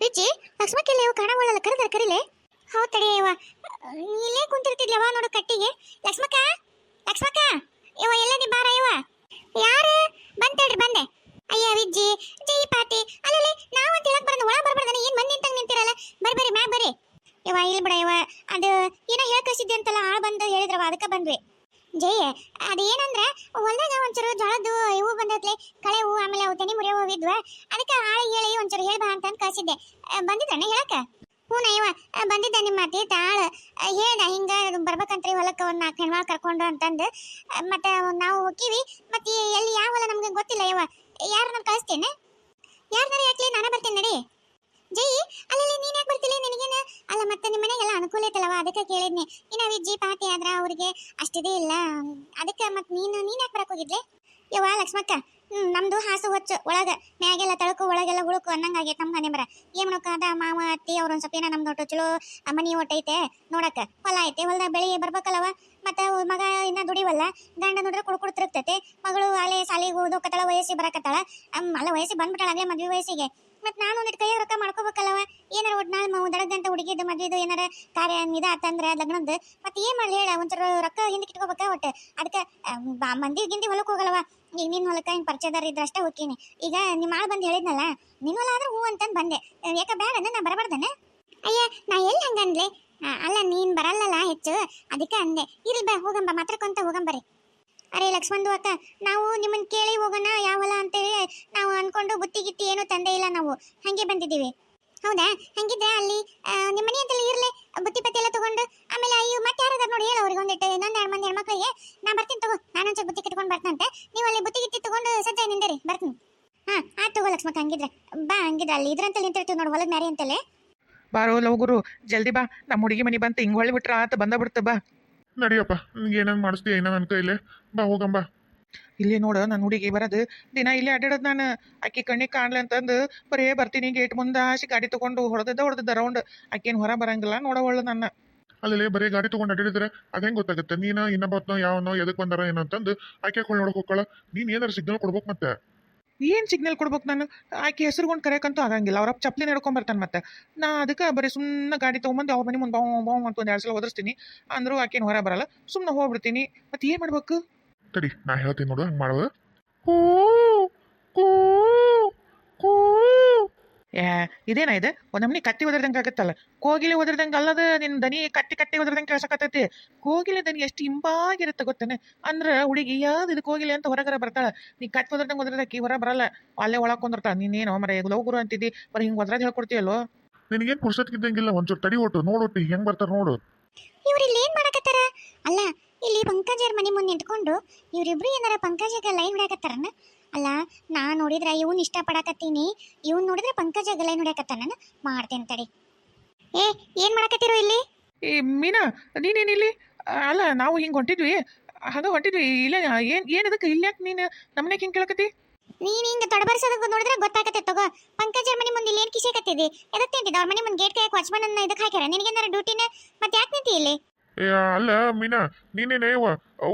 ವಿಜಿ ಲಕ್ಷ್ಮಕ್ಕೆಲ್ಲ ಇವು ಕಾಣವಳಲ್ಲ, ಕರೆದ್ರ ಕರಿಲೆ? ಹೌದ್ ತಡಿ ಇವ ಇಲ್ಲೇ ಕುಂತಿರ್ತಿದ್ಲವ ನೋಡು ಕಟ್ಟಿಗೆ. ಲಕ್ಷ್ಮಕ್ಕ? ಲಕ್ಷ್ಮಕ್ಕ? ಇವ ಎಲ್ಲ ನೀ ಬಾರ ಇವ ಯಾರು? ಬಂತೇಳ್ರಿ ಬಂದೆ. ಅಯ್ಯ, ವಿಜ್ಜಿ, ಜೈ ಪಾತಿ ಅಲ್ಲಲ್ಲಿ ನಾವು ಅಂತ ಹೇಳಕ್ ಬರೋದು ಒಳ ಬರ್ಬಾರ್ದಾನೆ ಏನ್ ಮಂದಿ ನಿಂತಂಗ್ ನಿಂತಿರಲ್ಲ? ಬರಿ ಬರಿ ಮ್ಯಾಗ ಬರಿ ಇವ ಇಲ್ಲಿ ಬಿಡ ಇವ ಅದು ಏನೋ ಹೇಳಕ್ ಅಂತಲ್ಲ, ಆಳ್ ಬಂದು ಹೇಳಿದ್ರವ ಅದಕ್ಕೆ ಬಂದ್ವಿ. ಜಯ ಅದೇನಂದ್ರ ಹೊಲದಾಗ ಒಂಚೂರು ಜೋಳದ್ದು ಇವು ಬಂದತ್ಲೆ ಕಳೆ ಹೂವು ಆಮೇಲೆ ಅವು ತೆನಿ ಮುರಿಯೋ ಹೋಗಿದ್ವ ಅದಕ್ಕೆ ಆಳಿಗೆ ಹೇಳಿ ಒಂಚೂರು ಹೇಳ್ಬಾ ಅಂತ ಅಂದ್ ಕಳ್ಸಿದ್ದೆ ಬಂದಿದ್ದಾನೆ ಹೇಳಕ ಹ್ಞೂ ನಯ್ಯವ ಬಂದಿದ್ದ ನಿಮ್ಮ ಅತಿ ತಾಳು ಆ, ಹೇಳ್ದ ಹಿಂಗ ಬರ್ಬೇಕಂತ್ರಿ ಹೊಲಕ್ಕೆ ಒಂದು ನಾಲ್ಕು ಹೆಣ್ಮಾಳು ಕರ್ಕೊಂಡು ಅಂತಂದು. ಮತ್ತು ನಾವು ಹೋಗಿವಿ ಮತ್ತೆ ಎಲ್ಲಿ ಯಾವ ಹೊಲ ನಮ್ಗೆ ಗೊತ್ತಿಲ್ಲ ಇವ. ಯಾರನ್ನ ಕಳಿಸ್ತೇನೆ? ಯಾರನ್ನಾರ ಯಾಕ್ಲಿ ನಾನು ಬರ್ತೀನಿ ನಡಿ. ಜೈ, ಅಲ್ಲಲ್ಲಿ ನೀನ್ ಯಾಕೆ ಬರ್ತಿಲ್ಲ? ನಿನಗೇನ? ಅಲ್ಲ, ಮತ್ತೆ ನಿಮ್ಮ ಮನೆಗೆಲ್ಲ ಅನುಕೂಲ ಐತಲ್ಲವ? ಅದಕ್ಕೆ ಕೇಳಿದ್ನಿ. ಇನ್ನ ವಿಜ್ಜಿ ಪಾತಿ ಆದ್ರ ಅವ್ರಿಗೆ ಅಷ್ಟಿದೆ ಇಲ್ಲ. ಅದಕ್ಕೆ ಮತ್ತೆ ನೀನು, ನೀನ್ ಯಾಕೆ ಬರಕ್ ಹೋಗಿದ್ಲೆ? ಯವ್ವ, ಲಕ್ಷ್ಮಕ್ಕ ನಮ್ದು ಹಾಸು ಹೊಚ್ಚು, ಒಳಗೆ. ಮ್ಯಾಗೆಲ್ಲ ತಳಕು, ಒಳಗೆಲ್ಲ ಉಳುಕು ಅನ್ನಂಗಾಗೆ ನಮ್ಮ ಮನೆ ಬರ. ಏನ್ ಅದ ಮಾವ, ಅತ್ತಿ, ಅವ್ರ ಒಂದು ಸ್ವಲ್ಪ ನಮ್ದು ಒಟ್ಟು ಚಲೋ ಮನಿ ಒಟ್ಟೈತೆ ನೋಡಕ್ಕ. ಹೊಲ ಐತೆ, ಹೊಲದಾಗ ಬೆಳಿ ಬರ್ಬೇಕಲ್ಲವ? ಮತ್ತೆ ಮಗ ಇನ್ನ ದುಡಿವಲ್ಲ, ಗಂಡ ನೋಡ್ರೆ ಕುಡ್ ಕುಡ್ ತಿರುಗ್ತೈತೆ. ಮಗಳು ಅಲೆ ಸಾಲಿಗೆ ಓದೋಕತ್ತಾಳ ವಯಸ್ಸಿಗೆ ಬರಕತ್ತಾಳ. ಅಲ್ಲ, ವಯಸ್ಸಿಗೆ ಬಂದ್ಬಿಟ್ಟಾಳ ಆಗ್ಲೇ ಮದ್ವೆ ವಯಸ್ಸಿಗೆ? ಮತ್ ನಾನು ಒಂದಿಟ್ಟು ಕೈಯಾಗ ರೊಕ್ಕ ಮಾಡ್ಕೋಬೇಕಲ್ಲವ? ಏನಾರ ಒಟ್ಟು ನಾಳೆ ದಡದಂತ ಹುಡುಗಿದ್ದು ಮದ್ವೆದು ಏನಾರ ಕಾರ್ಯ ಇದ ಆತಂದ್ರ ಲಗ್ನದ್ದು ಮತ್ತೆ ಏನ್ ಮಾಡ್ಲಿ ಹೇಳ? ಒಂಚೂರು ರೊಕ್ಕ ಹಿಂದೆ ಇಟ್ಕೋಬೇಕ ಒಟ್ಟು? ಅದಕ್ಕೆ ಮಂದಿ ಗಿಂದಿ ಹೊಲಕ್ಕೆ ಹೋಗಲ್ಲವ? ಈಗ ನಿನ್ನ ಹೊಲಕ್ಕ ಹಿಂಗೆ ಪರಿಚಯದಾರ ಇದ್ರೆ ಅಷ್ಟೇ ಈಗ ನಿಮ್ಮ ಆಳ್ ಬಂದು ಹೇಳಿದ್ನಲ್ಲ ನಿನ್ನ ಹೊಲ ಆದ್ರೆ ಹೂ ಅಂತಂದು ಬಂದೆ. ಯಾಕ ಬೇಡ ನಾ ಬರಬಾರ್ದನ ಅಯ್ಯ ನಾ ಎಲ್ಲಿ ಹಂಗನ್ಲೆ ಆ, ಅಲ್ಲ ನೀನ್ ಬರಲ್ಲಲ್ಲ ಹೆಚ್ಚು ಅದಕ್ಕೆ ಅಂದೆ. ಇರ್ಲಿ ಬಾ ಹೋಗಂಬ ಮಾತ್ರಕ್ಕಂತ ಹೋಗಂಬರಿ ಅರೆ ಲಕ್ಷ್ಮಣದು ಅಕ್ಕ, ನಾವು ನಿಮ್ಮನ್ನ ಕೇಳಿ ಹೋಗೋಣ ಯಾವ ಹೊಲ ಅಂತೇಳಿ ನಾವು ಅನ್ಕೊಂಡು ಬುತ್ತಿ ಗಿತ್ತಿ ಏನು ತಂದೆ ಇಲ್ಲ ನಾವು. ಹಂಗೆ ಬಂದಿದ್ದೀವಿ. ಹೌದಾ? ಹಂಗಿದ್ರೆ ಅಲ್ಲಿ ನಿಮ್ಮ ಮನೆ ಅಂತಲ್ಲಿ ಇರ್ಲೆ, ಬುತ್ತಿ ಪತ್ತಿ ಎಲ್ಲ ತಗೊಂಡು, ಆಮೇಲೆ ಅಯ್ಯೋ, ಮತ್ತೆ ಯಾರಾದ್ರು ನೋಡಿ ಹೇಳಿ ಅವ್ರಿಗೆ ಒಂದಿಟ್ಟು ಇನ್ನೊಂದು ಎರಡು ಮಂದಿ ಹೆಣ್ಮಕ್ಳಿಗೆ ನಾ ಬರ್ತೀನಿ ತಗೋ ನಾನೊಂಚೆ ಬುತ್ತಿ ಕಿಟ್ಕೊಂಡು ಬರ್ತಂತೆ ನೀವು ಅಲ್ಲಿ ಬುತ್ತಿ ಗಿತ್ತಿ ತಗೊಂಡು ಸಜ್ಜೆ ನಿಂದಿರಿ ಬರ್ತೀನಿ. ಹಾ ಆಯ್ತು ತಗೋ ಲಕ್ಷ್ಮಕ್ಕ ಹಂಗಿದ್ರೆ. ಬಾ, ಹಂಗಿದ್ರೆ ಅಲ್ಲಿ ಇದ್ರಂತಲ್ಲಿ ನಿಂತಿರ್ತೀವಿ ನೋಡಿ, ಹೊಲದ ಮ್ಯಾರಿ ಅಂತಲೇ. ಬಾರೋ ಲವಗುರು ಜಲ್ದಿ ಬಾ. ನಮ್ಮ ಹುಡುಗಿ ಮನೆ ಬಂತು, ಹಿಂಗೆ ಹೊಳ್ಳಿ ಬಿಟ್ರ ಆತ ಬಂದ ಬಿಡ್ತ, ಬಾ. ನಡಿಯಪ್ಪ ನಿಂಗೆ ಏನೇನು ಮಾಡಿಸ್ತೀಯ ಏನೋ ನನ್ನ ಕೈಲಿ? ಬಾ ಹೋಗಂಬ ಇಲ್ಲಿ ನೋಡು ನನ್ನ ಹುಡುಗಿ ಬರೋದು. ದಿನ ಇಲ್ಲೇ ಅಡ್ಡಾಡೋದು ನಾನು. ಆಕಿ ಕಣ್ಣಿಗೆ ಕಾಣ್ಲಿ ಅಂತಂದು ಬರೇ ಬರ್ತೀನಿ ಗೇಟ್ ಮುಂದೆ. ಹಾಸಿ ಗಾಡಿ ತೊಗೊಂಡು ಹೊಡೆದಿದ್ದ ಹೊಡೆದಿದ್ದ ರೌಂಡ್ ಆಕೇನು ಹೊರ ಬರಂಗಿಲ್ಲ ನೋಡವಳು ನನ್ನ. ಅಲ್ಲಿ ಬರೀ ಗಾಡಿ ತೊಗೊಂಡು ಅಡ್ಡಿಡಿದ್ರೆ ಅದು ಹೆಂಗೆ ಗೊತ್ತಾಗುತ್ತೆ? ನೀನು ಇನ್ನೊಬ್ಬತ್ನೋ ಯಾವನೋ ಎದಕ್ಕೆ ಬಂದಾರ ಏನೋ ಅಂತಂದು ಆಕೆ ಕೊಳ್ಳಿ ನೋಡಕ್ ಹೋಗ್ಕೊಳ್ಳ ನೀನು ಏನಾರು ಸಿಗ್ನಲ್ ಕೊಡ್ಬೇಕು ಮತ್ತೆ. ಏನು ಸಿಗ್ನಲ್ ಕೊಡ್ಬೇಕು ನಾನು? ಆಕೆ ಹೆಸರುಗೊಂಡು ಕರೆಯಕ್ಕಂತೂ ಆಗಂಗಿಲ್ಲ. ಅವ್ರ ಚಪ್ಪಲಿ ನಡ್ಕೊಂಡ್ ಬರ್ತಾನೆ ಮತ್ತೆ. ನಾ ಅದಕ್ಕೆ ಬರೀ ಸುಮ್ಮನೆ ಗಾಡಿ ತೊಗೊಂಬಂದು ಅವ್ರ ಮನೆ ಮುಂದೆ ಬಾವು ಬಾವು ಅಂತ ಒಂದು ಎರಡು ಸಲ ಒದರ್ಸ್ತೀನಿ. ಅಂದರೂ ಆಕೇನು ಹೊರ ಬರಲ್ಲ. ಸುಮ್ಮನೆ ಹೋಗ್ಬಿಡ್ತೀನಿ. ಮತ್ತೆ ಏನು ಮಾಡ್ಬೇಕು? ತಡಿ ನಾ ಹೇಳ್ತೀನಿ ನೋಡು ಹಂಗೆ ಮಾಡೋದು. ಏ ಇದೇನ ಇದು? ಒಂದೊಮ್ಮೆ ಕಟ್ಟಿ ಕತ್ತಿ ಒದರ್ದಂಗೆ ಆಗತ್ತಲ್ಲ. ಕೋಗಿಲೆ ಒದರ್ದಂಗೆ ಅಲ್ಲದ ನಿನ್ನ ದನಿ ಕಟ್ಟಿ ಕಟ್ಟಿ ಒದರ್ದಂಗೆ ಕೇಳ್ಸಕತ್ತೈತಿ. ಕೋಗಿಲೆ ದನಿ ಎಷ್ಟು ಇಂಪಾಗಿರುತ್ತೆ ಗೊತ್ತೇನೆ? ಅಂದ್ರೆ ಹುಡುಗಿ ಯಾವ್ದು ಇದು ಕೋಗಿಲೆ ಅಂತ ಹೊರಗರ ಬರ್ತಾಳ. ನೀ ಕತ್ತಿ ಒದರ್ದಂಗೆ ಒದರ್ದಕ್ಕಿ ಹೊರ ಬರಲ್ಲ. ಅಲ್ಲೇ ಒಳಗೆ ಕುಂದಿರ್ತಾಳೆ. ನೀನೇನೋ ಮರ ಲೋಗುರು ಅಂತಿದ್ದಿ. ಬರೀ ಹಿಂಗೆ ಒದ್ರಾದ್ ಹೇಳ್ಕೊಡ್ತೀಯಲ್ಲೋ? ನಿನಗೇನು ಪುರ್ಸತ್ಗಿದ್ದಂಗಿಲ್ಲ ಒಂಚೂರು ತಡಿ ಒಟ್ಟು. ನೋಡೊಟ್ಟು ಹೆಂಗ್ ಬರ್ತಾರೆ ನೋಡು. ಇವ್ರು ಇಲ್ಲಿ ಏನ್ ಮಾಡಕತ್ತಾರ? ಅಲ್ಲ ಇಲ್ಲಿ ಪಂಕಜರ್ ಮನೆ ಮುಂದೆ ನಿಂತ್ಕೊಂಡು ಇವ್ರಿಬ್ರು ಏನಾರ ಪಂಕಜಗ ಲೈನ್ ಹೊಡ್ಯಾಕತ್ತಾರನ ಅಲ್ಲ ನಾ ನೋಡಿದ್ರೆ ಇವನ್ ಇಷ್ಟ ಪಡಕತ್ತೀನಿ ಇವನ್ ನೋಡಿದ್ರೆ ಪಂಕಜ ಲೈನ್ ನೋಡಕತ್ತಾನ ಮಾಡ್ತೇನೆ ತಡಿ. ಏ ಏನ್ ಮಾಡಕತ್ತಿರೋ ಇಲ್ಲಿ? ಮೀನಾ ಮೀನಾ ನೀನೇನಿಲ್ಲಿ ಅಲ್ಲ ನಾವು ಹಿಂಗೆ ಹೊಂಟಿದ್ವಿ. ಹಂಗ ಹೊಂಟಿದ್ವಿ. ಇಲ್ಲ ಏನು ಏನು ಅದಕ್ಕೆ? ಇಲ್ಯಾಕೆ ನೀನು ನಮ್ಮನೆ ಹಿಂಗೆ ಕೇಳಕತ್ತಿ? ನೀನ್ ಹಿಂಗ ತೊಡಬರ್ಸೋದಕ್ಕೆ ನೋಡಿದ್ರೆ ಗೊತ್ತಾಗತ್ತೆ ತಗೋ. ಪಂಕಜ ಮನೆ ಮುಂದೆ ಇಲ್ಲಿ ಏನ್ ಕಿಸಕತ್ತಿದಿ ಎದಕ್ ಅದಕ್ಕೆ ಅವ್ರ ಮನೆ ಮುಂದೆ ಗೇಟ್ ಕಾಯಕ್ ವಾಚ್ಮನ್ ಅನ್ನ ಇದಕ್ಕೆ ಹಾಕ್ಯಾರ? ನಿನಗೇನಾರ ಡ್ಯೂಟಿನ? ಮತ್ತೆ ಯಾಕೆ ನಿಂತಿ ಇಲ್ಲಿ? ಏ ಅಲ್ಲ ಮೀನಾ ನೀನೇನೇ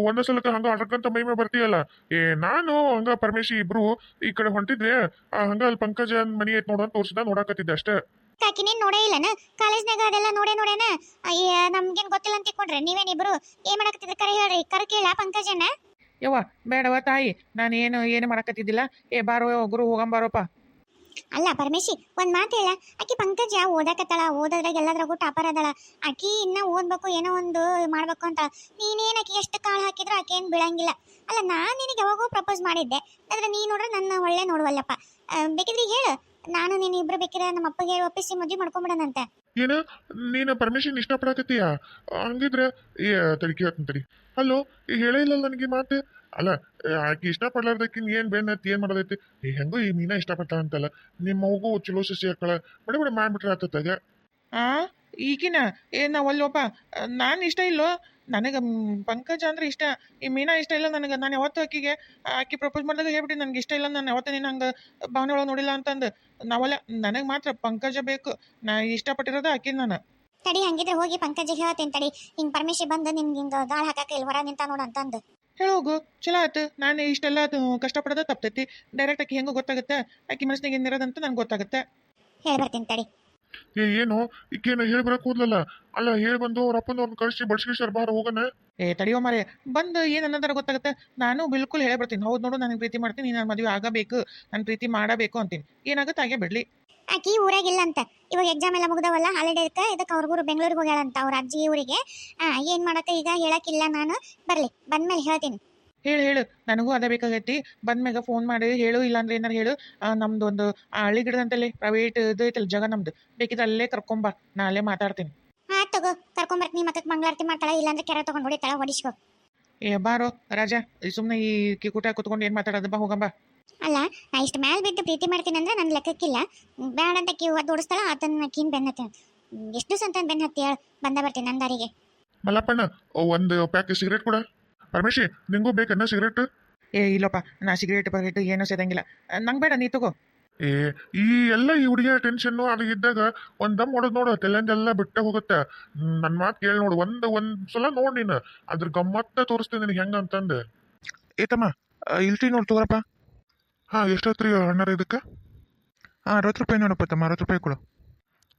ಒಂದೇ ಸಲಕ್ಕ ಹಂಗ ಅಡ್ಕಂತ ಮೈ ಮೇಲೆ ಬರ್ತೀಯಲ್ಲ. ಏ ನಾನು ಹಂಗ ಪರಮೇಶಿ ಇಬ್ರು ಈ ಕಡೆ ಹೊಂಟಿದ್ರೆ ಆ, ಹಂಗ ಅಲ್ಲಿ ಪಂಕಜ ಮನಿ ಐತ್ ನೋಡೋ ಅಂತ ತೋರ್ಸಿದ ನೋಡಾಕತ್ತಿದ್ದೆ ಅಷ್ಟೇ. ಕಾಕಿನೇನ್ ನೋಡೇ ಇಲ್ಲನ? ಕಾಲೇಜ್ನಾಗ ಅದೆಲ್ಲ ನೋಡೇ ನೋಡೇನ? ಅಯ್ಯ ನಮ್ಗೇನ್ ಗೊತ್ತಿಲ್ಲ ಅಂತ ತಿಳ್ಕೊಂಡ್ರೆ ನೀವೇನಿಬ್ರು ಏನ್ ಮಾಡಕತ್ತಿದ್ರಿ? ಕರೆ ಹೇಳ್ರಿ ಕರೆ ಕೇಳ ಪಂಕಜನ ಯವ್ವ ಬೇಡವ ತಾಯಿ ನಾನು ಏನು ಏನು ಮಾಡಕತ್ತಿದ್ದಿಲ್ಲ. ಏ ಬಾರೋ ಗುರು ಹೋಗಂಬಾರೋಪ್ಪ ಅಲ್ಲ ಪರಮೇಶಿ, ಒಂದ್ ಮಾತು ಹೇಳ. ಆಕಿ ಪಂಕಜ ಓದಾಕತ್ತಾಳ? ಓದೋದ್ರಾಗ ಎಲ್ಲದ್ರಾಗೂ ಟಾಪರ್ ಅದಳ. ಆಕಿ ಇನ್ನ ಓದ್ಬೇಕು, ಏನೋ ಒಂದು ಮಾಡ್ಬೇಕು ಅಂತ. ನೀನೇನ್ ಆಕಿ ಎಷ್ಟು ಕಾಳು ಹಾಕಿದ್ರು ಆಕೆ ಏನ್ ಬೀಳಂಗಿಲ್ಲ. ಅಲ್ಲ, ನಾನ್ ನಿನಗೆ ಯಾವಾಗೋ ಪ್ರಪೋಸ್ ಮಾಡಿದ್ದೆ. ಆದ್ರೆ ನೀ ನೋಡ್ರೆ ನನ್ನ ಒಳ್ಳೆ ನೋಡುವಲ್ಲಪ್ಪ. ಬೇಕಿದ್ರೆ ಹೇಳು. ನಾನು ನೀನು ಇಬ್ರು ಬೇಕಿದ್ರೆ ನಮ್ಮ ಅಪ್ಪಗೆ ಒಪ್ಪಿಸಿ ಮದ್ವೆ ಮಾಡ್ಕೊಂಬಿಡೋಣಂತೆ. ಏನ? ನೀನು ಪರ್ಮಿಷನ್ ಇಷ್ಟಪಡಕತ್ತೀಯ ಹಂಗಿದ್ರೆ, ಏ, ತಡಿ ಹಲೋ ಹೇಳೇ ಇಲ್ಲ ನನಗೆ ಮಾತು? ಅಲ್ಲ ಏ, ಆಕಿ ಇಷ್ಟಪಡ್ಲಾರ್ದಕ್ಕಿನ್ ಏನ್ ಬೇನ್ ಹತ್ತಿ ಏನ್ ಮಾಡೋದೈತಿ? ಏ ಹೆಂಗೋ ಈ ಮೀನಾ ಇಷ್ಟಪಡ್ತಾಳ ಅಂತಲ್ಲ. ನಿಮ್ಮ ಮಗು ಚಲೋ ಸಸಿ ಹಾಕಳ ಬಡ ಬಡ ಮಾಡ್ಬಿಟ್ರೆ ಆತತ್ತಾಗ ಆ ಈಗಿನ ಏ ನಾ ಒಲ್ಲೋಪ ನಾನು ಇಷ್ಟ ಇಲ್ಲೋ? ನನಗೆ ಪಂಕಜ ಅಂದ್ರೆ ಇಷ್ಟ. ಈ ಮೀನಾ ಇಷ್ಟ ಇಲ್ಲ ನನಗೆ. ನಾನು ಯಾವತ್ತೂ ಆಕಿಗೆ ಆಕಿ ಪ್ರಪೋಸ್ ಮಾಡಿದಾಗ ಹೇಳ್ಬಿಟ್ಟು ನನಗೆ ಇಷ್ಟ ಇಲ್ಲ ನಾನು ಯಾವತ್ತೂ ನೀನು ಹಂಗೆ ಭಾವನೆ ಒಳಗೆ ನೋಡಿಲ್ಲ ಅಂತಂದು. ನಾವಲ್ಲ ನನಗೆ ಮಾತ್ರ ಪಂಕಜ ಬೇಕು. ನಾ ಇಷ್ಟಪಟ್ಟಿರೋದು ಆಕಿ ನಾನು. ತಡಿ ಹಂಗಿದ್ರೆ ಹೋಗಿ ಪಂಕಜ ಹೇಳ್ತೇನೆ ತಡಿ. ಹಿಂಗ್ ಪರಮೇಶಿ ಬಂದು ನಿಮ್ಗೆ ಹಿಂಗ ಗಾಳ ಹಾಕಕ್ಕೆ ಇಲ್ಲಿ ಹೊರ ನಿಂತ ನೋಡು ಅಂತಂದು. ಹೇಳೋಗು ಚಲೋ ಆಯ್ತು. ನಾನು ಇಷ್ಟೆಲ್ಲ ಅದು ಕಷ್ಟಪಡೋದು ತಪ್ತೈತಿ. ಡೈರೆಕ್ಟ್ ಆಕಿ ಹೆಂಗೋ ಗೊತ್ತಾಗುತ್ತೆ. ಆಕಿ ಮನಸ್ಸಿನಾಗ ಏನಿರೋದಂತ ನನಗೆ ಗೊತ್ತಾಗುತ್ತೆ. ಹೇಳಿ ಬರ್ತೀನಿ ತಡಿ. ಏ ಏನು? ಈಕೇನು ಹೇಳಿ ಬರಕ್ ಹೋದ್ಲಲ್ಲ? ಅಲ್ಲ ಹೇಳಿ ಬಂದು ಅವ್ರ ಅಪ್ಪನವ್ರನ್ನ ಕಳಿಸಿ ಬಡ್ಸ್ಕೇಶ್ವರ ಬಾರ ಹೋಗೋಣ. ಏ ತಡಿಯೋ ಮಾರೆ ಬಂದು ಏನು ಅನ್ನೋದಾರ ಗೊತ್ತಾಗುತ್ತೆ? ನಾನು ಬಿಲ್ಕುಲ್ ಹೇಳಿ ಬರ್ತೀನಿ. ಹೌದು ನೋಡು ನನಗೆ ಪ್ರೀತಿ ಮಾಡ್ತೀನಿ ನಾನು ಮದುವೆ ಆಗಬೇಕು. ನಾನು ಪ್ರೀತಿ ಮಾಡಬೇಕು ಅಂತೀನಿ. ಏನಾಗುತ್ತೆ ಹಾಗೆ ಬಿಡ್ಲಿ. ಆಕಿ ಊರಾಗಿಲ್ಲ ಅಂತ. ಇವಾಗ ಎಕ್ಸಾಮ್ ಎಲ್ಲ ಮುಗ್ದವಲ್ಲ ಹಾಲಿಡೇ ಇದಕ್ಕೆ ಅವ್ರಿಗೂ ಬೆಂಗಳೂರಿಗೆ ಹೋಗ್ಯಾಳಂತ ಅವ್ರ ಅಜ್ಜಿ ಊರಿಗೆ. ಆ ಏನ್ ಮಾಡಕ್ಕ ಈಗ ಹೇಳಕ್ಕಿಲ್ಲ ನಾನು. ಬರ್ಲಿ ಬಂದ್ಮೇಲೆ ಹೇಳ್ತೀನಿ. ಹೇಳು ಹೇಳು. ನನಗೂ ಅದೇ ಬೇಕಾಗೈತಿ. ಬಂದ್ಮ್ಯಾಗ ಫೋನ್ ಮಾಡಿ ಹೇಳು ಇಲ್ಲಾಂದ್ರೆ ಏನಾರು ಹೇಳು. ನಮ್ದು ಒಂದು ಹಳ್ಳಿ ಗಿಡದಂತಲ್ಲಿ ಪ್ರೈವೇಟ್ ಇದು ಐತಲ್ಲ ಜಾಗ ನಮ್ದು. ಬೇಕಿದ್ರೆ ಅಲ್ಲೇ ಕರ್ಕೊಂಬ ನಾ ಅಲ್ಲೇ ಮಾತಾಡ್ತೀನಿ. ಹಾ ತಗೋ. ಕರ್ಕೊಂಬರ್ತೀನಿ ಮತ್ತೆ ಮಂಗಳಾರತಿ ಮಾಡ್ತಾಳ ಇಲ್ಲಾಂದ್ರೆ ಕೆರೆ ತಗೊಂಡು ಹೊಡಿತಾಳ ಹೊಡಿಸ್ಕೋ. ಏ ಬಾರೋ ರಾಜಾ. ಸುಮ್ಮನೆ ಈ ಕಿಕುಟ ಕುತ್ಕೊಂಡು ಏನು ಮಾತಾಡೋದು? ಬಾ ಹೋಗಂಬ ಅಲ್ಲ ನಾ ಇಷ್ಟು ಮ್ಯಾಲ ಬಿದ್ದು ಪ್ರೀತಿ ಮಾಡ್ತೀನಿ ಅಂದ್ರೆ ನನ್ನ ಲೆಕ್ಕಕ್ಕಿಲ್ಲ. ಬೇಡ ಅಂತ ಕಿ ಅದು ಓಡಿಸ್ತಾಳ ಆತನ ಕೀನ್ ಬೆನ್ನ ಹತ್ತಿ ಎಷ್ಟು ದಿವಸ ಅಂತ ಬೆನ್ನ ಹತ್ತಿ ಹೇಳು ಬಂದ ಬರ್ತೀನಿ ನನ್ನ ದಾರಿಗೆ. ಮಲ್ಲಪ್ಪಣ್ಣ ಒಂದು ಪ್ಯಾಕ್ ಸಿಗರೇಟ್ ಕೂಡ. ಪರಮೇಶಿ ನಿಂಗೂ ಬೇಕನ್ನ ಸಿಗರೇಟ್ ಏ ಇಲ್ಲಪ್ಪ ನಾ ಸಿಗರೇಟ್ ಬಗರೇಟ್ ಏನೂ ಸೇದಂಗಿಲ್ಲ. ನಂಗೆ ಬೇಡ ನೀ ತಗೋ. ಏ ಈ ಎಲ್ಲ ಈ ಹುಡುಗಿಯ ಟೆನ್ಷನ್ ಅದು ಇದ್ದಾಗ ಒಂದ್ ದಮ್ ಹೊಡೆದ್ ನೋಡು ತೆಲ್ಲಂದೆಲ್ಲ ಬಿಟ್ಟ ಹೋಗುತ್ತೆ. ನನ್ನ ಮಾತು ಕೇಳಿ ನೋಡು ಒಂದ್ ಒಂದ್ ಸಲ ನೋಡ್ ನೀನು. ಅದ್ರ ಗಮ್ಮತ್ತ ತೋರಿಸ್ತೀನಿ ನಿನಗೆ ಹೆಂಗ ಅಂತಂದು. ಏತಮ್ಮ ಇಲ್ತಿ ನೋಡು ತಗೋರಪ್ಪ. ಹಾ ರೀ ಅಣ್ಣಾರ ಇದಕ್ಕೆ? ಹಾಂ ಅರವತ್ತು ರೂಪಾಯಿ ನೋಡಪ್ಪ ತಮ್ಮ ಅರವತ್ತು ರೂಪಾಯಿ ಕೊಡು.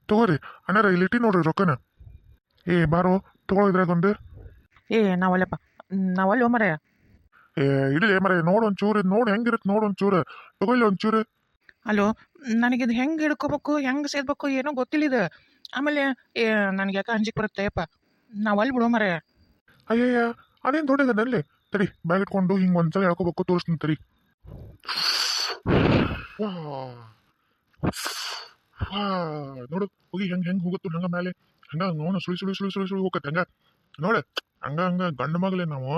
ತಗೋರಿ ಅಣ್ಣರ ಇಲ್ಲಿಟಿ ನೋಡ್ರಿ ರೊಕ್ಕನ. ಏ ಬಾರೋ ತಗೋ ಇದ್ರಾಗೊಂದು ಏ ನಾವಲ್ಲಪ್ಪ ನಾವಲ್ಲಿ ಮರ ಏ ಇಲ್ಲಿ ಮರ ನೋಡು ಒಂಚೂರು ಇದು ನೋಡು ಹೆಂಗಿರುತ್ತೆ ನೋಡು ಒಂಚೂರು. ತಗೊಳ್ಳಿ ಒಂಚೂರು. ಅಲೋ ನನಗಿದು ಹೆಂಗೆ ಹಿಡ್ಕೋಬೇಕು ಹೆಂಗೆ ಸೇರ್ಬೇಕು ಏನೋ ಗೊತ್ತಿಲ್ಲ ಇದು. ಆಮೇಲೆ ಏ ನನಗೆ ಯಾಕೆ ಅಂಜಿಕೆ ಬರುತ್ತೆ ಅಪ್ಪ ನಾವಲ್ಲಿ ಬಿಡೋ ಮರ ಅಯ್ಯಯ್ಯ ಅದೇನು ದೊಡ್ಡದಲ್ಲಿ ತಡಿ ಬ್ಯಾಗ್ ಇಟ್ಕೊಂಡು ಹಿಂಗೆ ಒಂದ್ಸಲ ಹೇಳ್ಕೋಬೇಕು ತೋರಿಸ್ತೀನಿ ತಡಿ. ನೋಡು, ಹೋಗಿ ಹೆಂಗ್ ಹೆಂಗ್ ಹೋಗುತ್ತೆ, ಹಂಗ ಮೇಲೆ ಹಂಗ ನೋಡು, ಸುಳಿ ಸುಳಿ ಸುಳಿ ಸುಳಿ ಸುಳಿ ಹೋಗತ್ತೆ, ಹಂಗ. ನೋಡು, ಹಂಗ ಹಂಗ ಗಂಡು ಮಗ್ಲೆ ನಾವು.